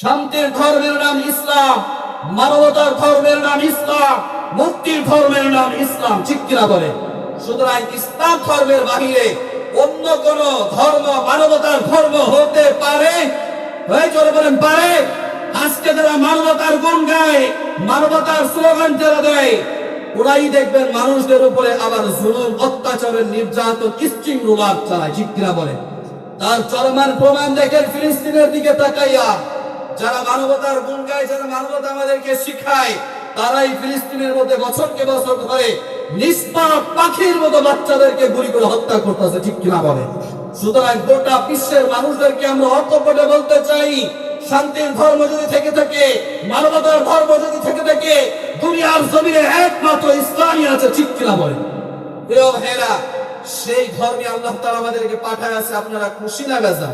শান্তির ধর্মের নাম ইসলাম, মানবতার ধর্মের নাম ইসলাম, মুক্তির ধর্মের নাম ইসলাম, ঠিক কিনা বলে? সুতরাং ইসলাম ধর্মের বাহিরে অন্য কোন ধর্ম, মানবতার ধর্ম হতে পারে? পারে। আজকে যারা মানবতার গুণ গায়, মানবতার স্লোগান যারা দেয়, ওরাই দেখবেন মানুষদের উপরে আবার জুলুম, অত্যাচারের নির্যাতন স্ট্রিং রোলার চালায় ঠিক বলে? তার চলমান প্রমাণ দেখেন ফিলিস্তিনের দিকে তাকাইয়া। যারা মানবতার গুণ গায় যারা মানবতা আমাদেরকে শিখায়, তারাই ফিলিস্তিনের মধ্যে বছরকে বছর ধরে নিষ্পাপ পাখির মতো বাচ্চাদেরকে গুলি করে হত্যা করতেছে, ঠিক কিনা বলে সুতরাং গোটা বিশ্বের মানুষদেরকে আমরা অকপটে বলতে চাই, শান্তির ধর্ম যদি থেকে থাকে, মানবতার ধর্ম যদি থেকে থাকে, দুনিয়ার জমিনে একমাত্র ইসলামই আছে, ঠিক কিনা বলে প্রিয় সেই ধর্মে আল্লাহ তাআলা আমাদেরকে পাঠায় আছে, আপনারা খুশি না বেজা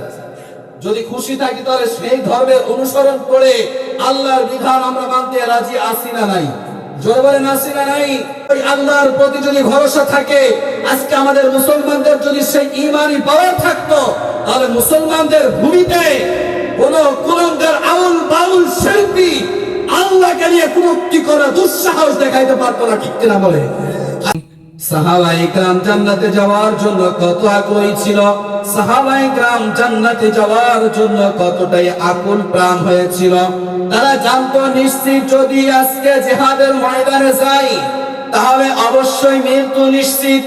যদি খুশি থাকি তাহলে সেই ধর্মের অনুসরণ করে আল্লাহর বিধান আমরা মানতে রাজি আসি না নাই? না নাই? ওই আল্লাহর প্রতি যদি ভরসা থাকে, আজকে আমাদের মুসলমানদের যদি থাকতো, তাহলে মুসলমানদের আউল নিয়ে দুঃসাহস দেখাইতে পারতো না, ঠিক কিনা বলে? জিহাদের তাহলে অবশ্যই মৃত্যু নিশ্চিত।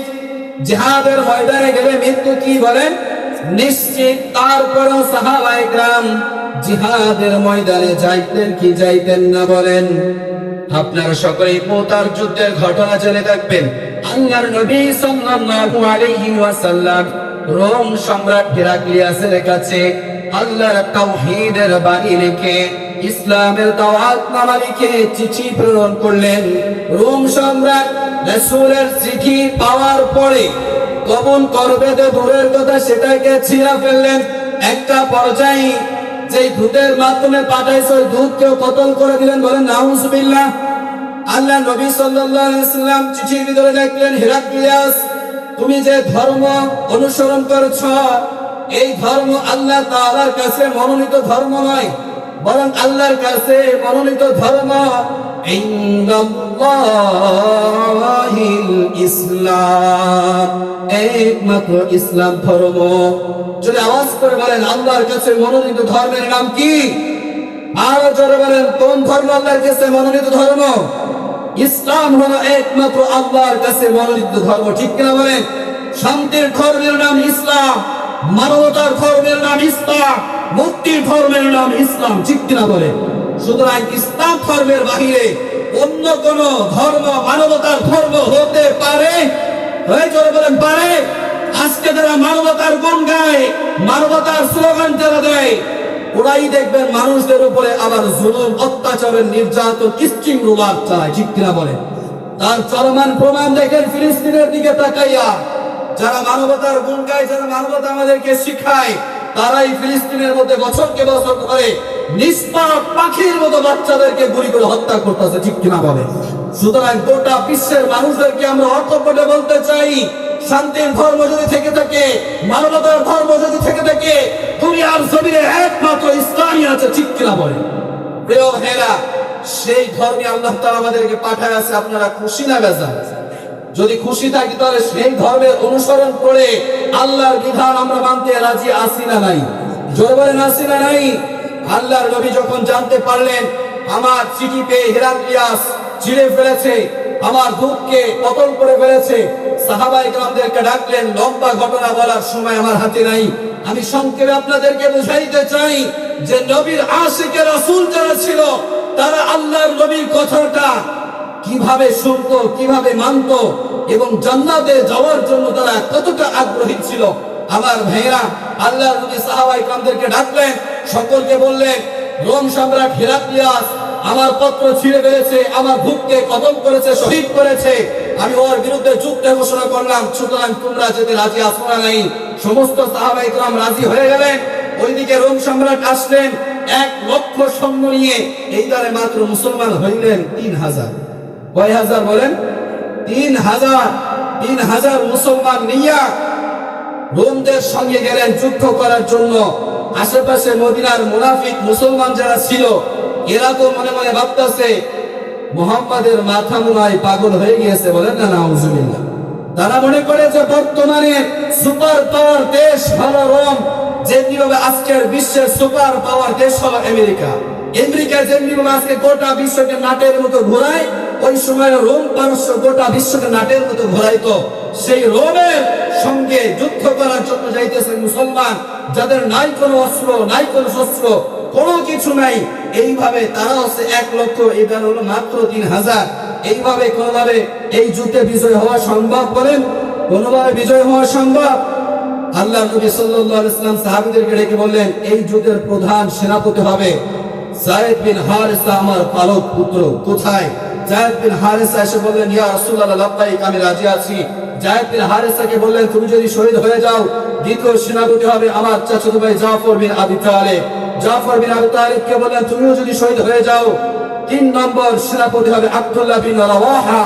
জিহাদের ময়দানে গেলে মৃত্যু কি বলেন নিশ্চিত। তারপরও সাহাবা ইকরাম জিহাদের ময়দানে যাইতেন কি যাইতেন না বলেন? আপনারা সকলেই পোতার যুদ্ধের ঘটনা জেনে থাকবেন। আল্লাহর নবী সাল্লাল্লাহু আলাইহি ওয়াসাল্লাম রোম সম্রাট হেরাক্লিয়াসের কাছে আল্লাহর তাওহীদের বাণী লিখে ইসলামের দাওয়াত নামা লিখে চিঠি প্রেরণ করলেন। রোম সম্রাট রাসূলের চিঠি পাওয়ার পরে কবন করবে তো দূরের কথা সেটাকে ছিঁড়া ফেললেন। একটা পর্যায়ে যেই দুধের মাধ্যমে পাঠাইছে, ওই দুধকেও কতল করে দিলেন বলেন, নাউজুবিল্লাহ। আল্লাহ নবী সাল্লাল্লাহু আলাইহি সাল্লাম চিঠির ভিতরে লিখলেন হেরাক্লিয়াস তুমি যে ধর্ম অনুসরণ করছ, এই ধর্ম আল্লাহ তাআলার কাছে মনোনীত ধর্ম নয়, বরং আল্লাহর কাছে মনোনীত ধর্ম। ইসলাম, একমাত্র ইসলাম ধর্ম। যদি আওয়াজ করে বলেন, আল্লাহর কাছে মনোনীত ধর্মের নাম কি? আরও জোরে বলেন, কোন ধর্ম আল্লাহর কাছে মনোনীত ধর্ম? ইসলাম হলো একমাত্র আল্লাহর কাছে মনোনীত ধর্ম, ঠিক কিনা বলেন? শান্তির ধর্মের নাম ইসলাম, মানবতার ধর্মের নাম ইসলাম, মুক্তির ধর্মের নাম ইসলাম, ঠিক কিনা বলে সুতরাং ইসলাম ধর্মের বাহিরে অন্য কোন ধর্ম, মানবতার ধর্ম হতে পারে? হয়ে চলে বলেন, পারে? আজকে যারা মানবতার গুণ গায়, মানবতার স্লোগান যারা দেয় ওরাই দেখবেন মানুষদের উপরে আবার জুলুম, অত্যাচারের নির্যাতন স্ট্রিং রোলার চালায় ঠিক বলে তার চলমান প্রমাণ দেখেন ফিলিস্তিনের দিকে তাকাইয়া। যারা মানবতার গুণ গায়, যারা মানবতা আমাদেরকে শিখায়, তারাই ফিলিস্তিনের মধ্যে বছরকে বছর ধরে নিষ্পাপ পাখির মতো বাচ্চাদেরকে গুলি করে হত্যা করতেছে, ঠিক কিনা বলে সুতরাং গোটা বিশ্বের মানুষদেরকে আমরা অকপটে বলতে চাই, শান্তির ধর্ম যদি থেকে থাকে, মানবতার ধর্ম যদি থেকে থাকে, দুনিয়ার জমিনে ইসলামই আছে ঠিক কিনা বলে প্রিয় ভাইরা সেই ধর্মে আল্লাহ তাআলা আমাদেরকে পাঠায় আছে, আপনারা খুশি না বেজা যদি খুশি থাকি, তাহলে সেই ধর্মের অনুসরণ করে আল্লাহর বিধান আমরা মানতে রাজি আছি না নাই? জোরে বলেন, আছি না নাই? আল্লাহর নবী যখন জানতে পারলেন, আমার চিঠি পেয়ে হেরাক্লিয়াস চিড়ে ফেলেছে, আমার দুধকে পতন করে ফেলেছে সাহাবাই গ্রামদেরকে ডাকলেন, লম্বা ঘটনা বলার সময় আমার হাতে নাই। আমি সংক্ষেপে আপনাদেরকে বুঝাইতে চাই যে নবীর আশিকে রাসূল যারা ছিল, তারা আল্লাহর নবীর কথাটা কীভাবে শুনতো, কীভাবে মানতো এবং জান্নাতে যাওয়ার জন্য তারা কতটা আগ্রহী ছিল। আমার ভাইরা আল্লাহ নবী সাহাবাই কামদেরকে ডাকলেন, সকলকে বললেন, রোম সম্রাট হেরাক্লিয়াস আমার পত্র ছিঁড়ে ফেলেছে, আমার ভুককে কদম করেছে, শহীদ করেছে। আমি ওর বিরুদ্ধে যুদ্ধ ঘোষণা করলাম, সুতরাং তোমরা যেতে রাজি আসো না নাই। সমস্ত সাহাবাই কাম রাজি হয়ে গেলেন। ওইদিকে রোম সম্রাট আসলেন। এক লক্ষ সৈন্য নিয়ে এই দলে মাত্র মুসলমান হইলেন তিন হাজার। কয় হাজার বলেন? তিন হাজার। তিন হাজার মুসলমান নিয়া রোমদের সঙ্গে গেলেন যুদ্ধ করার জন্য। আশেপাশে মদিনার মুনাফিক মুসলমান যারা ছিল, এরা তো মনে মনে ভাবতেছে, মোহাম্মদের মাথা মুনায় পাগল হয়ে গিয়েছে বলেন না, নাউজুবিল্লাহ। তারা মনে করে যে বর্তমানে সুপার পাওয়ার দেশ হলো রোম যেমনি ভাবে আজকের বিশ্বের সুপার পাওয়ার দেশ হলো আমেরিকা। আমেরিকা যেমনি ভাবে আজকে গোটা বিশ্বকে নাটের মতো ঘোরায়, ওই সময় রোম পারস্য গোটা বিশ্বকে নাটের মতো ঘোরাইতো। সেই রোমের সঙ্গে যুদ্ধ করার জন্য যাইতেছে মুসলমান, যাদের নাই কোনো অস্ত্র, নাই কোনো শস্ত্র, কোনো কিছু নাই। এইভাবে তারা হচ্ছে এক লক্ষ, এবার হলো মাত্র তিন হাজার। এইভাবে কোনোভাবে এই যুদ্ধে বিজয় হওয়া সম্ভব বলেন? কোনোভাবে বিজয় হওয়া সম্ভব? আল্লাহ নবী সাল্লাল্লাহু আলাইহি সাল্লাম সাহাবীদেরকে ডেকে বললেন, এই যুদ্ধের প্রধান সেনাপতি হবে জায়েদ বিন হারিসা আমার পালক পুত্র। কোথায়? জায়েদ বিন হারিসা এসে বললেন, ইয়া রাসূলুল্লাহ, লাব্বাইক, আমি রাজি আছি। জায়েদ বিন হারিসাকে বললেন, তুমি যদি শহীদ হয়ে যাও, দ্বিতীয় সেনাপতি হবে আমার চাচাতো ভাই জাফর বিন আবি তালেব। জাফর বিন আবি তালেবকে বললেন, তুমিও যদি শহীদ হয়ে যাও, তিন নম্বর সেনাপতি হবে আব্দুল্লাহ বিন রাওয়াহা।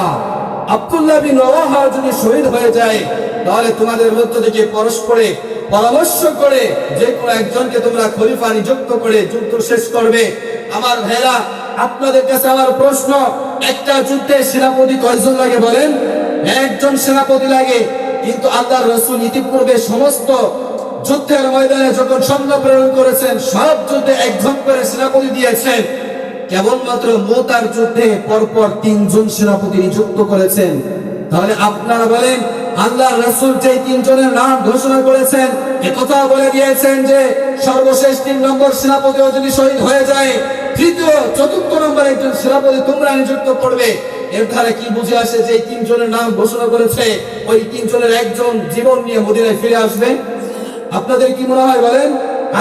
আব্দুল্লাহ বিন রাওয়াহা যদি শহীদ হয়ে যায় তাহলে তোমাদের মধ্য থেকে পরস্পরে পরামর্শ করে যে কোনো একজনকে তোমরা খলিফা নিযুক্ত করে যুদ্ধ শেষ করবে। আমার ভাইরা আপনাদের কাছে আমার প্রশ্ন, একটা যুদ্ধে সেনাপতি কয়জন লাগে বলেন? একজন সেনাপতি লাগে, কিন্তু আল্লাহ রসুল ইতিপূর্বে সমস্ত যুদ্ধের ময়দানে যখন সৈন্য প্রেরণ করেছেন, সব যুদ্ধে একজন করে সেনাপতি দিয়েছেন। কেবলমাত্র মোতার যুদ্ধে পরপর তিনজন সেনাপতি নিযুক্ত করেছেন। তাহলে আপনারা বলেন আল্লাহ রসুল যে তিনজনের নাম ঘোষণা করেছেন একথা বলে দিয়েছেন যে সর্বশেষ তিন নম্বর সেনাপতিও যদি শহীদ হয়ে যায়, তৃতীয়, চতুর্থ নম্বর একজন সেনাপতি তোমরা নিযুক্ত করবে। এর কি বুঝে আসে যে তিনজনের নাম ঘোষণা করেছে, ওই তিনজনের একজন জীবন নিয়ে মদিনায় ফিরে আসবে? আপনাদের কি মনে হয় বলেন?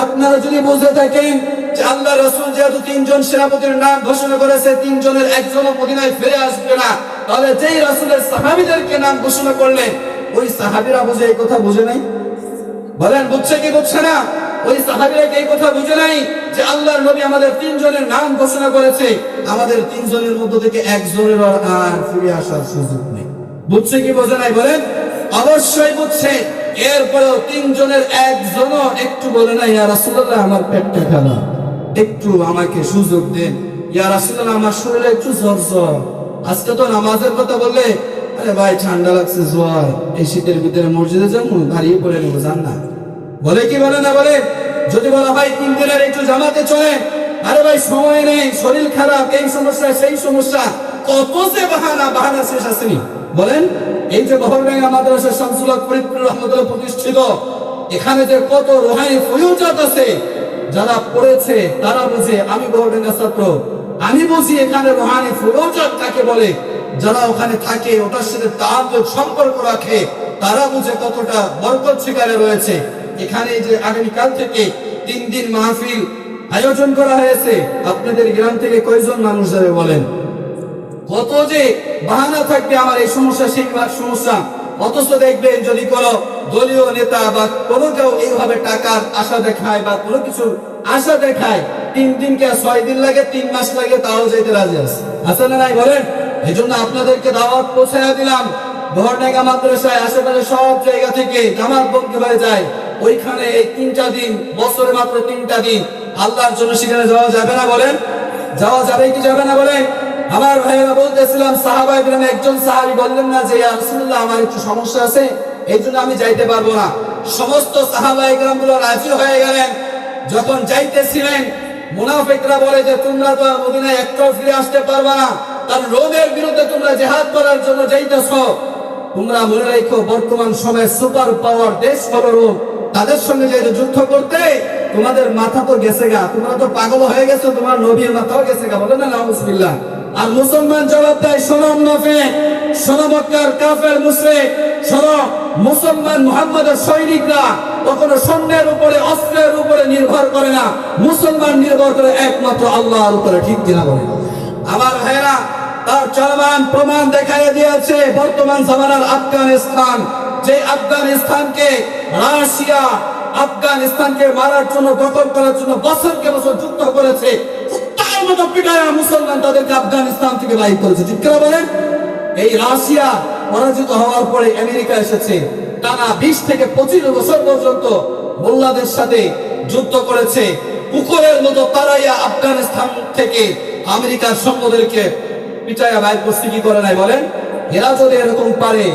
আপনারা যদি বুঝতে থাকেন যে আল্লাহ রসুল যেহেতু তিনজন সেনাপতির নাম ঘোষণা করেছে, তিনজনের একজনও মদিনায় ফিরে আসবে না তাহলে যেই রসুলের সাহাবিদেরকে নাম ঘোষণা করলেন ওই সাহাবিরা বুঝে এই কথা বুঝে নাই? বলেন, বুঝছে কি বুঝছে না? ওই সাহাবিরা এই কথা বুঝে নাই যে আল্লাহর নবী আমাদের তিনজনের নাম ঘোষণা করেছে? আমাদের তিনজনের মধ্য থেকে একজনের আর ফিরে আসার সুযোগ নেই। বুঝছে কি বোঝে নাই বলেন? অবশ্যই বুঝছে। এরপরেও তিনজনের একজনও একটু বলে না ইয়া রাসূলুল্লাহ, আমার পেটটা খারাপ একটু আমাকে সুযোগ দেন। ইয়া রাসূলুল্লাহ, আমার শরীরে একটু জ্বর জ্বর আজকে তো নামাজের কথা বললে, আরে ভাই, ঠান্ডা লাগছে জোয়ার এই শীতের ভিতরে মসজিদে যাব, দাঁড়িয়ে পড়ে নেব জান না। বলে কি বলে না বলে? যদি বলা ভাই তিন দিনের একটু জামাতে চলে, আরে ভাই, সময় নেই, শরীর খারাপ, এই সমস্যা, সেই সমস্যা। কত যে বাহানা বাহানা শেষ আসেনি। বলেন, এই যে বহরডাঙ্গা মাদ্রাসা শামসুল্লাহ ফরিদপুর রহমতুল্লাহ প্রতিষ্ঠিত, এখানে যে কত রোহানি ফয়ুজাত আছে, যারা পড়েছে, তারা বুঝে, আমি বহরডাঙ্গা ছাত্র। আমি বুঝি এখানে রোহানি ফয়ুজাত কাকে বলে, যারা ওখানে থাকে, ওটার সাথে তার সম্পর্ক রাখে, তারা বুঝে কতটা বরকত শিকারে রয়েছে। এখানে যে আগামীকাল থেকে তিন দিন মাহফিল আয়োজন করা হয়েছে, আপনাদের গ্রাম থেকে কয়জন মানুষ যাবে বলেন? কত যে বাহানা থাকবে আমার এই সমস্যা, সেই সমস্যা। অথচ দেখবেন যদি কোনো দলীয় নেতা বা কোনো কেউ এইভাবে টাকার আশা দেখায় বা কোনো কিছু আশা দেখায়, তিন দিন কে ছয় দিন লাগে, তিন মাস লাগে, তাও যেতে রাজি আছে। না নাই বলেন? এই জন্য আপনাদেরকে দাওয়াত পৌঁছায় দিলাম। সব জায়গা থেকে বন্ধু হয়ে যায়। ওইখানে এই তিনটা দিন, বছরে মাত্র তিনটা দিন। আল্লাহর জন্য সেখানে যাওয়া যাবে না বলেন? যাওয়া যাবে কি যাবে না বলেন? আমার বলতেছিলাম একজন সাহাবী বললেন না যে আমার একটু সমস্যা আছে এই জন্য আমি যাইতে পারব না। সমস্ত সাহাবা রাজি হয়ে গেলেন। যখন যাইতেছিলেন, মুনাফিকরা বলে যে, তোমরা তো আর মদিনায় একটাও ফিরে আসতে পারবে না। কারণ রোমের বিরুদ্ধে তোমরা জেহাদ করার জন্য যাইতেছ। তোমরা মনে রেখো, বর্তমান সময়ে সুপার পাওয়ার দেশ হলো রোম। তাদের সঙ্গে যাই যুদ্ধ করতে, তোমাদের মাথা তো গেছে গা। তোমরা তো পাগল হয়ে গেছো, তোমার নবীর মাথাও গেছে গা। বলে না আর মুসলমান জবাব দেয় সোনম নফে সোনম মক্কার কাফের মুশরিক, শোনো, মুসলমান মুহাম্মাদের সৈনিকরা কখনো সৈন্যের উপরে, অস্ত্রের উপরে নির্ভর করে না। মুসলমান নির্ভর করে একমাত্র আল্লাহর উপরে, ঠিক কিনা বলে? আমার ভাইরা তার চলমান প্রমাণ দেখাই দিয়েছে বর্তমান জামানার আফগানিস্তান। যে আফগানিস্তানকে রাশিয়া, আফগানিস্তানকে মারার জন্য, দখল করার জন্য বছরকে বছর যুদ্ধ করেছে মতো পিটায় মুসলমান তাদেরকে আফগানিস্তান থেকে বাহির করেছে। ঠিক করে বলেন? এই রাশিয়া পরাজিত হওয়ার পরে আমেরিকা এসেছে। টানা বিশ থেকে পঁচিশ বছর পর্যন্ত মোল্লাদের সাথে যুদ্ধ করেছে। পুকুরের মতো তারাইয়া আফগানিস্তান থেকে আমেরিকার সঙ্গদেরকে পিটাইয়া বাইর করছে, কি করে নাই বলেন? এরা যদি এরকম পারে,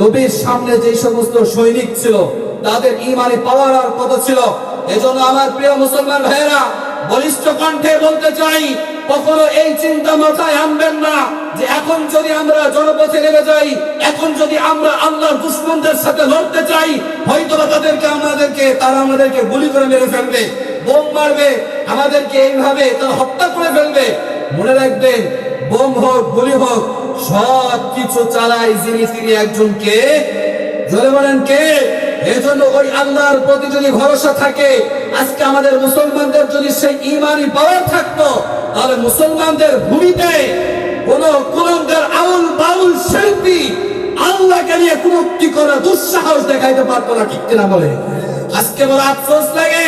নবীর সামনে যে সমস্ত সৈনিক ছিল, তাদের ইমানি পাওয়ার আর কত ছিল? এজন্য আমার প্রিয় মুসলমান ভাইয়েরা বলিষ্ঠ কণ্ঠে বলতে চাই, কখনো এই চিন্তা মাথায় আনবেন না যে এখন যদি আমরা জনপথে নেমে যাই, এখন যদি আমরা আল্লাহর দুশ্মনদের সাথে লড়তে চাই হয়তো তাদেরকে আমাদেরকে, তারা আমাদেরকে গুলি করে মেরে ফেলবে, বোম মারবে, আমাদেরকে এইভাবে তারা হত্যা করে ফেলবে। মনে রাখবেন, বোম হোক, গুলি হোক সব কিছু চালায় যিনি, তিনি একজনকে জোরে বলেন কে? এজন্য ওই আল্লাহর প্রতি যদি ভরসা থাকে, আজকে আমাদের মুসলমানদের যদি সেই ইমানি পাওয়ার থাকতো, তাহলে মুসলমানদের ভূমিতে কোন কুলঙ্গার আউল বাউল শিল্পী আল্লাহকে নিয়ে কুরুক্তি করা দুঃসাহস দেখাইতে পারতো না, ঠিক কিনা বলে? আজকে বড় আফসোস লাগে,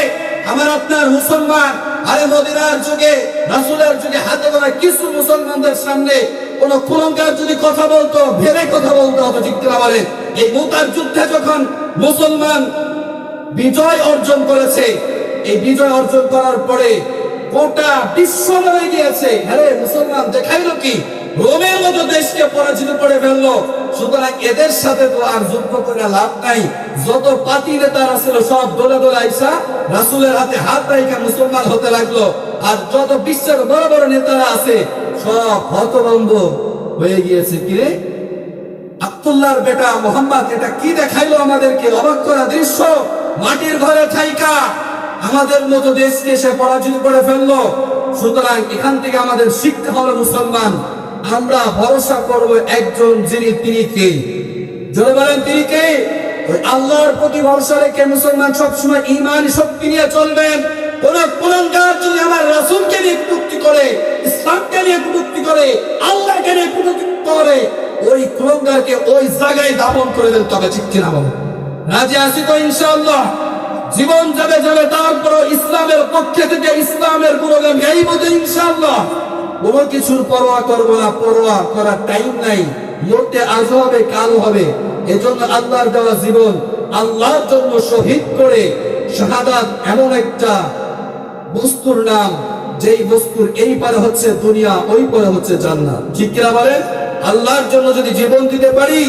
আমার আপনার মুসলমান, আরে মদিনার যুগে, রাসুলের যুগে হাতে গোনা কিছু মুসলমানদের সামনে কোন কুলঙ্কার যদি কথা বলতো ভেবে কথা বলতো হতো, ঠিক কিনা বলে? এই মুতার যুদ্ধে যখন মুসলমান বিজয় অর্জন করেছে। এই বিজয় অর্জন করার পরে গোটা বিশ্ব হয়ে গিয়েছে আরে, মুসলমান, দেখাইলো কি? রোমের মতো দেশকে পরাজিত করে ফেলল। সুতরাং এদের সাথে তো আর যুদ্ধ করে লাভ নাই। যত পাতি নেতারা ছিল, সব দোলে দোলে আইসা রাসুলের হাতে হাত রাইখা মুসলমান হতে লাগল। আর যত বিশ্বের বড় বড় নেতারা আছে, সব হতভম্ব হয়ে গিয়েছে। কিরে আব্দুল্লাহর বেটা মোহাম্মদ, এটা কি দেখাইলো আমাদেরকে? অবাক করা দৃশ্য। মাটির ঘরে থাইকা আমাদের মতো দেশকে সে পরাজিত করে ফেলল। সুতরাং এখান থেকে আমাদের শিক্ষা হলো মুসলমান, আমরা ভরসা করব একজন যিনি তিনি কে। জোরে বলেন, তিনি কে? আল্লাহর প্রতি ভরসা রেখে মুসলমান সবসময় ইমান শক্তি নিয়ে চলবেন। কোন কুলঙ্গার যদি আমার রাসূলকে নিয়ে কুলঙ্গারকে ওই জায়গায় দাপন করে দেন তবে ঠিক কিনা বলো? রাজি আছি তো ইনশাআল্লাহ? জীবন যাবে যাবে তারপর ইসলামের পক্ষে থেকে ইসলামের গুণগান গাইব তো ইনশাআল্লাহ। কোনো কিছুর পরোয়া করব না, পরোয়া করার টাইম নাই। মরতে আজ হবে কাল হবে। এজন্য আল্লাহর দেওয়া জীবন, আল্লাহর জন্য শহীদ করে শাহাদাত এমন একটা বস্তুর নাম, যেই বস্তুর এই পারে হচ্ছে দুনিয়া, ওই পারে হচ্ছে জান্নাত। ঠিক কিনা বলেন? আল্লাহর জন্য যদি জীবন দিতে পারি,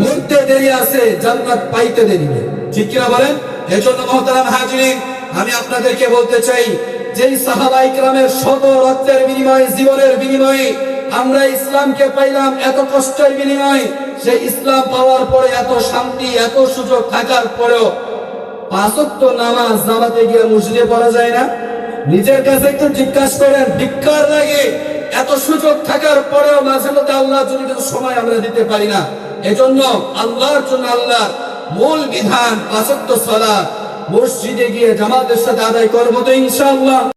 মরতে দেরি আছে, জান্নাত পাইতে দেরি নেই। ঠিক কিনা বলেন? এই জন্য মহতারাম হাজিরিন, আমি আপনাদেরকে বলতে চাই, যেই সাহাবা ইকরামের শত রক্তের বিনিময়ে, জীবনের বিনিময়ে আমরা ইসলামকে পাইলাম এত কষ্টের বিনিময়ে, সেই ইসলাম পাওয়ার পরে এত শান্তি, এত সুযোগ থাকার পরেও পাঁচত্ব নামাজ জামাতে গিয়ে মসজিদে পড়া যায় না? নিজের কাছে একটু জিজ্ঞাসা করেন ধিক্কার লাগে। এত সুযোগ থাকার পরেও মাঝে মধ্যে আল্লাহ জন্য কিন্তু সময় আমরা দিতে পারি না, এজন্য আল্লাহর জন্য আল্লাহ মূল বিধান পাঁচত্ব সালাত, মসজিদে গিয়ে জামাতের সাথে আদায় করব তো ইনশাআল্লাহ।